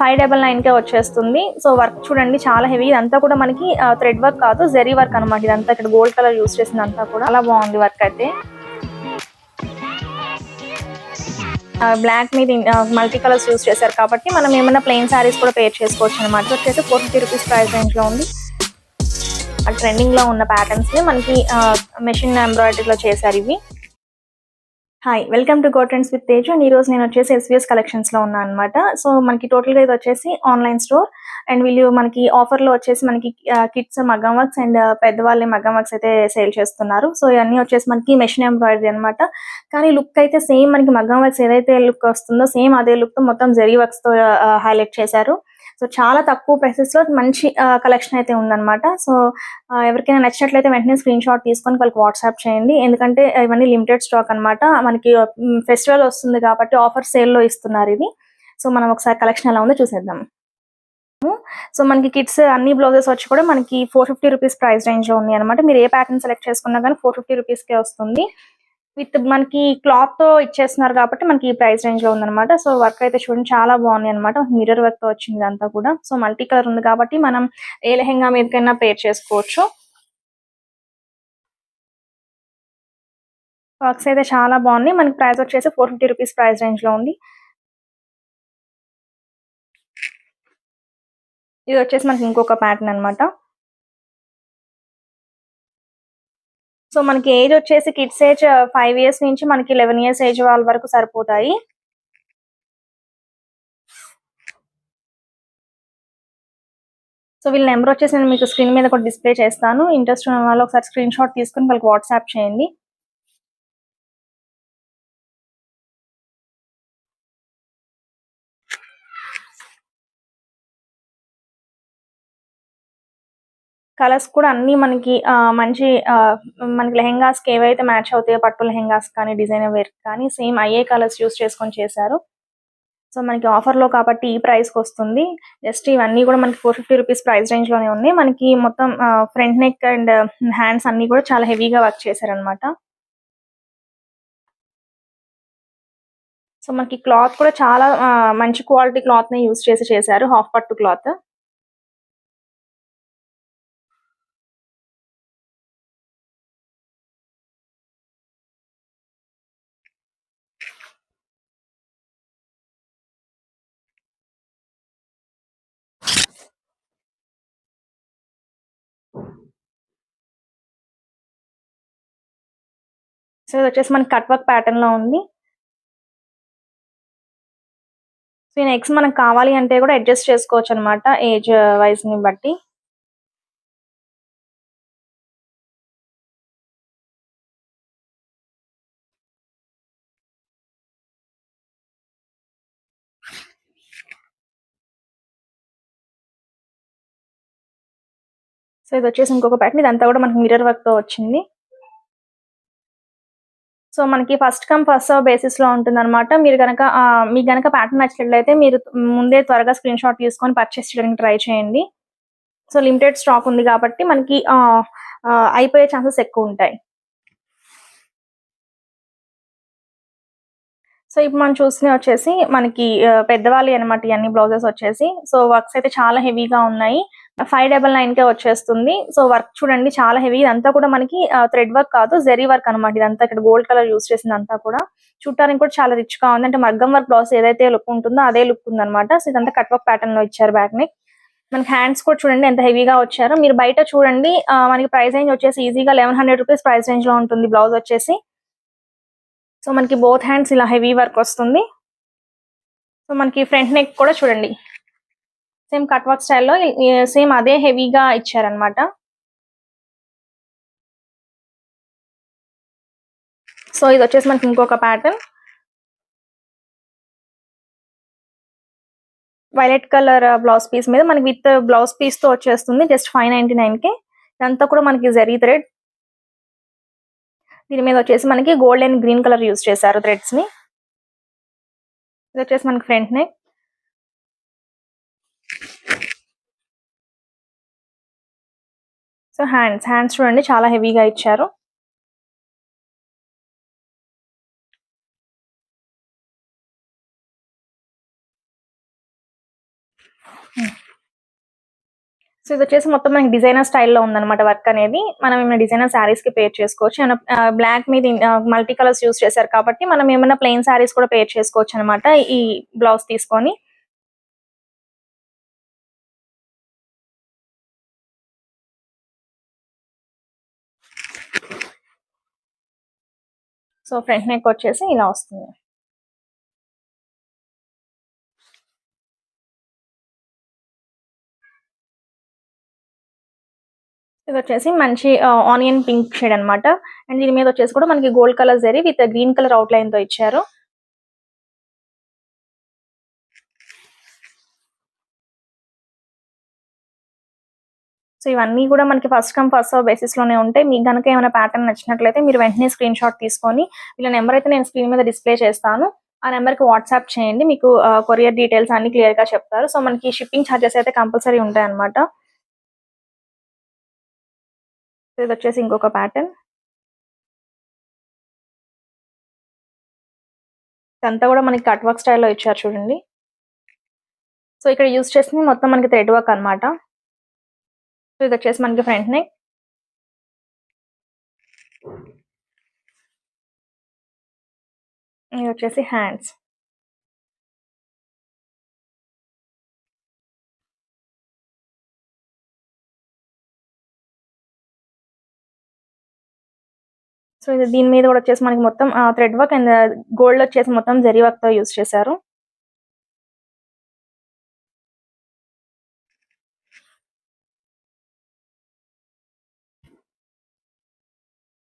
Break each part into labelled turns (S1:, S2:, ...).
S1: Five double నైన్కే వచ్చేస్తుంది. So work చూడండి చాలా హెవీ. ఇదంతా కూడా మనకి థ్రెడ్ వర్క్ కాదు జెరీ వర్క్ అనమాట ఇదంతా ఇక్కడ గోల్డ్ కలర్ యూస్ చేసిందంతా కూడా. చాలా బాగుంది వర్క్ అయితే. బ్లాక్ మీద మల్టీ కలర్స్ యూస్ చేశారు కాబట్టి మనం ఏమైనా ప్లెయిన్ శారీస్ కూడా పేర్ చేసుకోవచ్చు అనమాట వచ్చేసి ఫోర్ ఫిఫ్టీ రూపీస్ ప్రైస్ రేంజ్లో ఉంది. ట్రెండింగ్లో ఉన్న ప్యాటర్న్స్ని మనకి మెషిన్ ఎంబ్రాయిడరీలో చేశారు ఇవి. Hi welcome to go trends with Tej and ఈరోజు రోజు నేను వచ్చేసి ఎస్విఎస్ కలెక్షన్స్లో ఉన్నా అనమాట సో మనకి టోటల్గా ఇది వచ్చేసి ఆన్లైన్ స్టోర్ అండ్ వీళ్ళు మనకి ఆఫర్లో వచ్చేసి మనకి కిడ్స్ మగ్గం వర్క్స్ అండ్ పెద్దవాళ్ళే మగ్గం వర్క్స్ అయితే సేల్ చేస్తున్నారు. సో ఇవన్నీ వచ్చేసి మనకి మెషిన్ ఎంబ్రాయిడరీ అనమాట కానీ లుక్ అయితే సేమ్ మనకి మగ్గం వర్క్స్ ఏదైతే లుక్ వస్తుందో సేమ్ అదే లుక్తో మొత్తం జెరీ వర్క్స్తో హైలైట్ చేశారు. సో చాలా తక్కువ ప్రైసెస్లో మంచి కలెక్షన్ అయితే ఉందన్నమాట. సో ఎవరికైనా నచ్చినట్లయితే వెంటనే స్క్రీన్ షాట్ తీసుకొని వాళ్ళకి వాట్సాప్ చేయండి. ఎందుకంటే ఇవన్నీ లిమిటెడ్ స్టాక్ అన్నమాట. మనకి ఫెస్టివల్ వస్తుంది కాబట్టి ఆఫర్ సేల్లో ఇస్తున్నారు ఇది సో మనం ఒకసారి కలెక్షన్ ఎలా ఉందో చూసేద్దాం. సో మనకి కిడ్స్ అన్ని బ్లౌజెస్ వచ్చి కూడా మనకి ఫోర్ ఫిఫ్టీ రూపీస్ ప్రైస్ రేంజ్లో ఉన్నాయి అనమాట మీరు ఏ ప్యాటర్న్ సెలెక్ట్ చేసుకున్నా కానీ ఫోర్ ఫిఫ్టీ రూపీస్కే వస్తుంది. విత్ మనకి క్లాత్తో ఇచ్చేస్తున్నారు కాబట్టి మనకి ఈ ప్రైస్ రేంజ్లో ఉందన్నమాట. సో వర్క్ అయితే చూడండి చాలా బాగుంది అనమాట మిర్రర్ వర్క్తో వచ్చింది అంతా కూడా. సో మల్టీ కలర్ ఉంది కాబట్టి మనం ఏ లెహెంగా మీదకైనా పేర్ చేసుకోవచ్చు. వర్క్స్ అయితే చాలా బాగున్నాయి. మనకి ప్రైస్ వచ్చేసి ఫోర్ ఫిఫ్టీ రూపీస్ ప్రైస్ రేంజ్లో ఉంది. ఇది వచ్చేసి మనకి ఇంకొక ప్యాటర్న్ అన్నమాట. సో మనకి ఏజ్ వచ్చేసి కిడ్స్ ఏజ్ ఫైవ్ ఇయర్స్ నుంచి మనకి లెవెన్ ఇయర్స్ ఏజ్ వాళ్ళ వరకు సరిపోతాయి. సో వీళ్ళ నెంబర్ వచ్చేసి నేను మీకు స్క్రీన్ మీద కూడా డిస్ప్లే చేస్తాను. ఇంట్రెస్ట్ ఉన్న వాళ్ళు ఒకసారి స్క్రీన్ షాట్ తీసుకుని వాళ్ళకి వాట్సాప్ చేయండి. కలర్స్ కూడా అన్ని మనకి మంచి మనకి లెహెంగాస్కి ఏవైతే మ్యాచ్ అవుతాయో పట్టు లెహెంగాస్ కానీ డిజైనర్ వేర్ కానీ సేమ్ అయ్యే కలర్స్ యూస్ చేసుకొని చేశారు. సో మనకి ఆఫర్లో కాబట్టి ఈ ప్రైస్కి వస్తుంది. జస్ట్ ఇవన్నీ కూడా మనకి ఫోర్ ఫిఫ్టీ రూపీస్ ప్రైస్ రేంజ్లోనే ఉన్నాయి. మనకి మొత్తం ఫ్రంట్ నెక్ అండ్ హ్యాండ్స్ అన్ని కూడా చాలా హెవీగా వర్క్ చేశారనమాట సో మనకి క్లాత్ కూడా చాలా మంచి క్వాలిటీ క్లాత్నే యూస్ చేసి చేశారు. హాఫ్ పట్టు క్లాత్. సో ఇది వచ్చేసి మనకి కట్ వర్క్ ప్యాటర్న్లో ఉంది. సో నెక్స్ట్ మనకు కావాలి అంటే కూడా అడ్జస్ట్ చేసుకోవచ్చు అనమాట ఏజ్ వైజ్ని బట్టి. సో ఇది వచ్చేసి ఇంకొక ప్యాటర్న్. ఇదంతా కూడా మనకి మిర్రర్ వర్క్తో వచ్చింది. సో మనకి ఫస్ట్ కమ్ ఫస్ట్ సర్వ్ బేసిస్లో ఉంటుంది అనమాట మీరు గనక మీకు గనక ప్యాటర్న్ నచ్చినట్లయితే మీరు ముందే త్వరగా స్క్రీన్ షాట్ తీసుకొని పర్చేస్ చేయడానికి ట్రై చేయండి. సో లిమిటెడ్ స్టాక్ ఉంది కాబట్టి మనకి ఆ, అయిపోయే ఛాన్సెస్ ఎక్కువ ఉంటాయి. సో ఇప్పుడు మనం చూసినవి వచ్చేసి మనకి పెద్దవాళ్ళు అనమాట ఇవన్నీ బ్లౌజెస్ వచ్చేసి. సో వర్క్స్ అయితే చాలా హెవీగా ఉన్నాయి. ఫైవ్ డబల్ నైన్ కే వచ్చేస్తుంది. సో వర్క్ చూడండి చాలా హెవీ. ఇదంతా కూడా మనకి థ్రెడ్ వర్క్ కాదు జెరీ వర్క్ అనమాట ఇదంతా ఇక్కడ గోల్డ్ కలర్ యూస్ చేసిందంతా కూడా. చూడటానికి కూడా చాలా రిచ్గా ఉంది. అంటే మగ్గం వర్క్ బ్లౌజ్ ఏదైతే లుక్ ఉంటుందో అదే లుక్ ఉందన్నమాట. సో ఇదంతా కట్ వర్క్ ప్యాటర్న్లో ఇచ్చారు బ్యాక్ నెక్ మనకి హ్యాండ్స్ కూడా చూడండి ఎంత హెవీగా వచ్చారో. మీరు బయట చూడండి మనకి ప్రైస్ రేంజ్ వచ్చేసి ఈజీగా లెవెన్ హండ్రెడ్ రూపీస్ ప్రైస్ రేంజ్లో ఉంటుంది బ్లౌజ్ వచ్చేసి. సో మనకి బోత్ హ్యాండ్స్ ఇలా హెవీ వర్క్ వస్తుంది. సో మనకి ఫ్రంట్ నెక్ కూడా చూడండి. సేమ్ కట్ వర్క్ స్టైల్లో సేమ్ అదే హెవీగా ఇచ్చారనమాట సో ఇది వచ్చేసి మనకి ఇంకొక pattern violet colour blouse piece మీద మనకి విత్ బ్లౌజ్ పీస్తో వచ్చేస్తుంది జస్ట్ ఫైవ్ నైన్టీ నైన్కి ఇదంతా కూడా మనకి జరీ థ్రెడ్ దీని మీద వచ్చేసి మనకి gold and green colour use చేశారు థ్రెడ్స్ని. ఇది వచ్చేసి మనకి front neck so hands hands చూడండి చాలా హెవీగా ఇచ్చారు. సో ఇది వచ్చేసి మొత్తం మనకి డిజైనర్ స్టైల్లో ఉందన్నమాట వర్క్ అనేది. మనం ఏమైనా డిజైనర్ శారీస్కి పేర్ చేసుకోవచ్చు. ఏమైనా బ్లాక్ మీద మల్టీ కలర్స్ యూస్ చేశారు కాబట్టి మనం ఏమైనా ప్లెయిన్ శారీస్ కూడా పేర్ చేసుకోవచ్చు అనమాట ఈ బ్లౌజ్ తీసుకొని. సో ఫ్రంట్ నెక్ వచ్చేసి ఇలా వస్తుంది. ఇది వచ్చేసి మంచి ఆనియన్ పింక్ షేడ్ అన్నమాట. అండ్ దీని మీద వచ్చేసి కూడా మనకి gold colour zari with green colour out లైన్తో ఇచ్చారు. సో ఇవన్నీ కూడా మనకి ఫస్ట్ కమ్ ఫస్ట్ సర్వ్ బేసిస్లోనే ఉంటాయి. మీకు కనుక ఏమైనా ప్యాటర్న్ నచ్చినట్లయితే మీరు వెంటనే స్క్రీన్ షాట్ తీసుకొని వీళ్ళ నెంబర్ అయితే నేను స్క్రీన్ మీద డిస్ప్లే చేస్తాను. ఆ నెంబర్కి వాట్సాప్ చేయండి. మీకు కొరియర్ డీటెయిల్స్ అన్ని క్లియర్గా చెప్తారు. సో మనకి షిప్పింగ్ ఛార్జెస్ అయితే కంపల్సరీ ఉంటాయి అనమాట ఇది వచ్చేసి ఇంకొక ప్యాటర్న్ ఇదంతా కూడా మనకి కట్ వర్క్ స్టైల్లో ఇచ్చారు చూడండి. సో ఇక్కడ యూస్ చేసింది మొత్తం మనకి థ్రెడ్ వర్క్ అనమాట సో ఇది వచ్చేసి మనకి ఫ్రంట్ నెక్ ఇది వచ్చేసి హ్యాండ్స్ సో ఇది దీని మీద కూడా వచ్చేసి మనకి మొత్తం థ్రెడ్ వర్క్ అండ్ గోల్డ్ వచ్చేసి మొత్తం జరీ వర్క్తో యూస్ చేశారు.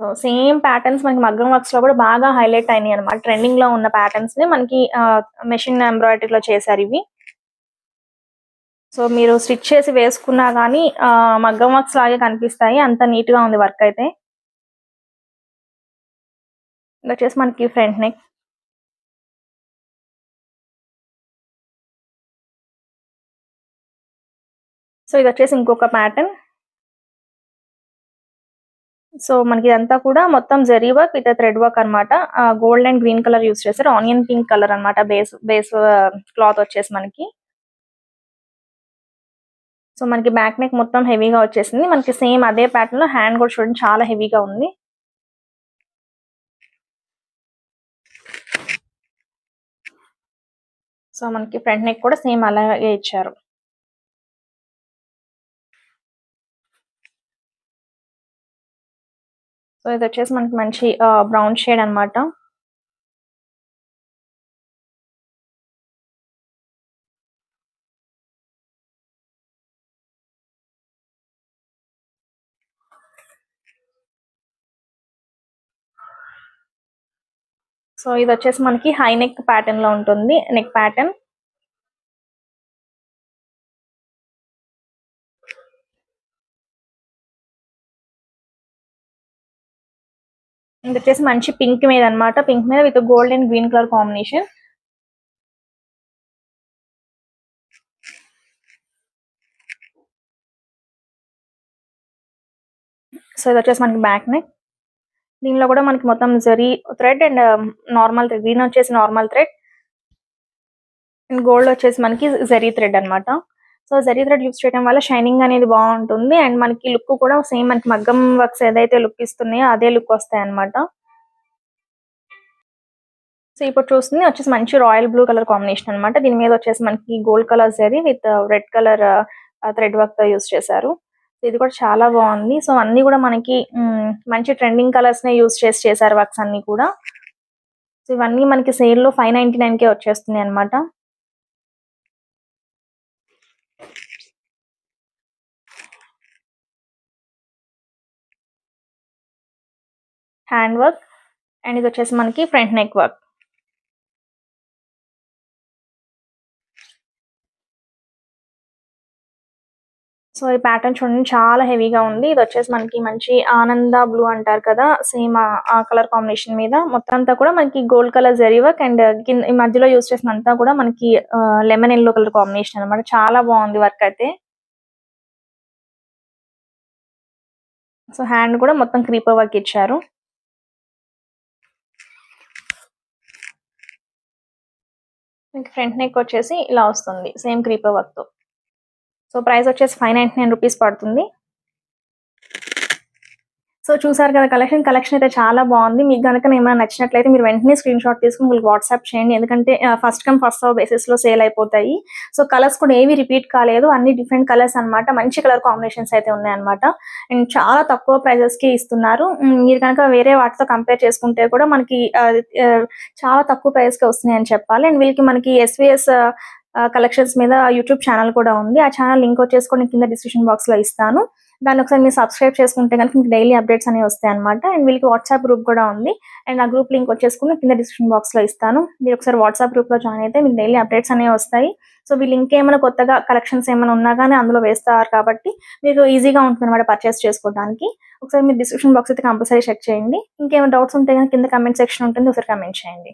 S1: సో సేమ్ ప్యాటర్న్స్ మనకి మగ్గం వర్క్స్లో కూడా బాగా హైలైట్ అయినాయి అనమాట ట్రెండింగ్లో ఉన్న ప్యాటర్న్స్ని మనకి మెషిన్ ఎంబ్రాయిడరీలో చేశారు ఇవి. సో మీరు స్టిచ్ చేసి వేసుకున్నా కానీ మగ్గం వర్క్స్ లాగే కనిపిస్తాయి. అంత నీట్గా ఉంది వర్క్ అయితే. ఇది వచ్చేసి మనకి ఫ్రంట్ నెక్ సో ఇది వచ్చేసి ఇంకొక ప్యాటర్న్ సో మనకి ఇదంతా కూడా మొత్తం zari work with thread work అనమాట gold and green colour use చేశారు. ఆనియన్ పింక్ కలర్ అనమాట బేస్ బేస్ క్లాత్ వచ్చేసి మనకి. సో మనకి బ్యాక్ నెక్ మొత్తం హెవీగా వచ్చేసింది. మనకి సేమ్ అదే ప్యాటర్న్లో హ్యాండ్ కూడా చూడండి చాలా హెవీగా ఉంది. సో మనకి ఫ్రంట్ నెక్ కూడా సేమ్ అలాగే ఇచ్చారు. సో ఇది వచ్చేసి మనకి మంచి బ్రౌన్ షేడ్ అనమాట సో ఇది వచ్చేసి మనకి హై నెక్ ప్యాటర్న్లో ఉంటుంది. నెక్ ప్యాటర్న్ ఇది వచ్చేసి మంచి పింక్ మీద అనమాట పింక్ మీద with gold and green colour combination so ఇది వచ్చేసి మనకి బ్యాక్ నెక్ దీనిలో కూడా మనకి మొత్తం zari thread and normal thread green వచ్చేసి నార్మల్ థ్రెడ్ అండ్ గోల్డ్ వచ్చేసి మనకి జరీ థ్రెడ్ అనమాట సో జరీ థ్రెడ్ యూస్ చేయడం వల్ల షైనింగ్ అనేది బాగుంటుంది. అండ్ మనకి లుక్ కూడా సేమ్ మనకి మగ్గం వర్క్స్ ఏదైతే లుక్ ఇస్తున్నాయో అదే లుక్ వస్తాయి అనమాట సో ఇప్పుడు చూస్తుంది వచ్చేసి మంచి రాయల్ బ్లూ కలర్ కాంబినేషన్ అనమాట దీని మీద వచ్చేసి మనకి gold colour zari with red colour thread వర్క్తో యూస్ చేశారు. ఇది కూడా చాలా బాగుంది. సో అన్ని కూడా మనకి మంచి ట్రెండింగ్ కలర్స్ నే యూస్ చేసి చేశారు వర్క్స్ అన్ని కూడా. సో ఇవన్నీ మనకి సేల్లో ఫైవ్ నైన్టీ నైన్ కే వచ్చేస్తున్నాయి అనమాట హ్యాండ్ వర్క్ అండ్ ఇది వచ్చేసి మనకి ఫ్రంట్ నెక్ వర్క్ సో ఈ ప్యాటర్న్ చూడండి చాలా హెవీగా ఉంది. ఇది వచ్చేసి మనకి మంచి ఆనంద బ్లూ అంటారు కదా సేమ్ ఆ కలర్ కాంబినేషన్ మీద. మొత్తం అంతా కూడా మనకి gold colour zari work and కింద ఈ మధ్యలో యూస్ చేసిన అంతా కూడా మనకి లెమన్ ఎల్లో కలర్ కాంబినేషన్ అనమాట చాలా బాగుంది వర్క్ అయితే. సో హ్యాండ్ కూడా మొత్తం క్రీపర్ వర్క్ ఇచ్చారు. మీకు ఫ్రంట్ నెక్ వచ్చేసి ఇలా వస్తుంది సేమ్ క్రీపర్ వర్క్తో. సో ప్రైస్ వచ్చేసి ఫైవ్ నైంటీ నైన్ రూపీస్ పడుతుంది. సో చూసారు కదా కలెక్షన్ కలెక్షన్ అయితే చాలా బాగుంది. మీకు కనుక ఏమైనా నచ్చినట్లయితే మీరు వెంటనే స్క్రీన్ షాట్ తీసుకుని మీకు వాట్సాప్ చేయండి. ఎందుకంటే ఫస్ట్ కమ్ ఫస్ట్ సర్వ్ బేసిస్లో సేల్ అయిపోతాయి. సో కలర్స్ కూడా ఏవి రిపీట్ కాలేదు. అన్ని డిఫరెంట్ కలర్స్ అన్నమాట. మంచి కలర్ కాంబినేషన్స్ అయితే ఉన్నాయన్నమాట. అండ్ చాలా తక్కువ ప్రైజెస్కి ఇస్తున్నారు. మీరు కనుక వేరే వాటితో కంపేర్ చేసుకుంటే కూడా మనకి చాలా తక్కువ ప్రైస్కి వస్తున్నాయి అని చెప్పాలి. అండ్ వీళ్ళకి మనకి ఎస్విఎస్ కలెక్షన్స్ మీద యూట్యూబ్ ఛానల్ కూడా ఉంది. ఆ ఛానల్ లింక్ వచ్చేసి కూడా కింద డిస్క్రిప్షన్ బాక్స్లో ఇస్తాను. దాన్ని ఒకసారి మీరు సబ్స్క్రైబ్ చేసుకుంటే కనుక మీకు డైలీ అప్డేట్స్ అనేవి వస్తాయి అనమాట అండ్ వీళ్ళకి వాట్సాప్ గ్రూప్ కూడా ఉంది. అండ్ ఆ గ్రూప్ లింక్ వచ్చేసుకుని కింద డిస్క్రిప్షన్ బాక్స్లో ఇస్తాను. మీరు ఒకసారి వాట్సాప్ గ్రూప్లో జాయిన్ అయితే మీకు డైలీ అప్డేట్స్ అనేవి వస్తాయి. సో వీళ్ళు ఇంకేమైనా కొత్తగా కలెక్షన్స్ ఏమైనా ఉన్నా కానీ అందులో వేస్తారు కాబట్టి మీకు ఈజీగా ఉంటుంది అనమాట పర్చేస్ చేసుకోవడానికి. ఒకసారి మీరు డిస్క్రిప్షన్ బాక్స్ అయితే కంపల్సరీ చెక్ చేయండి. ఇంకేమైనా డౌట్స్ ఉంటే కనుక కింద కమెంట్ సెక్షన్ ఉంటుంది. ఒకసారి కమెంట్ చేయండి.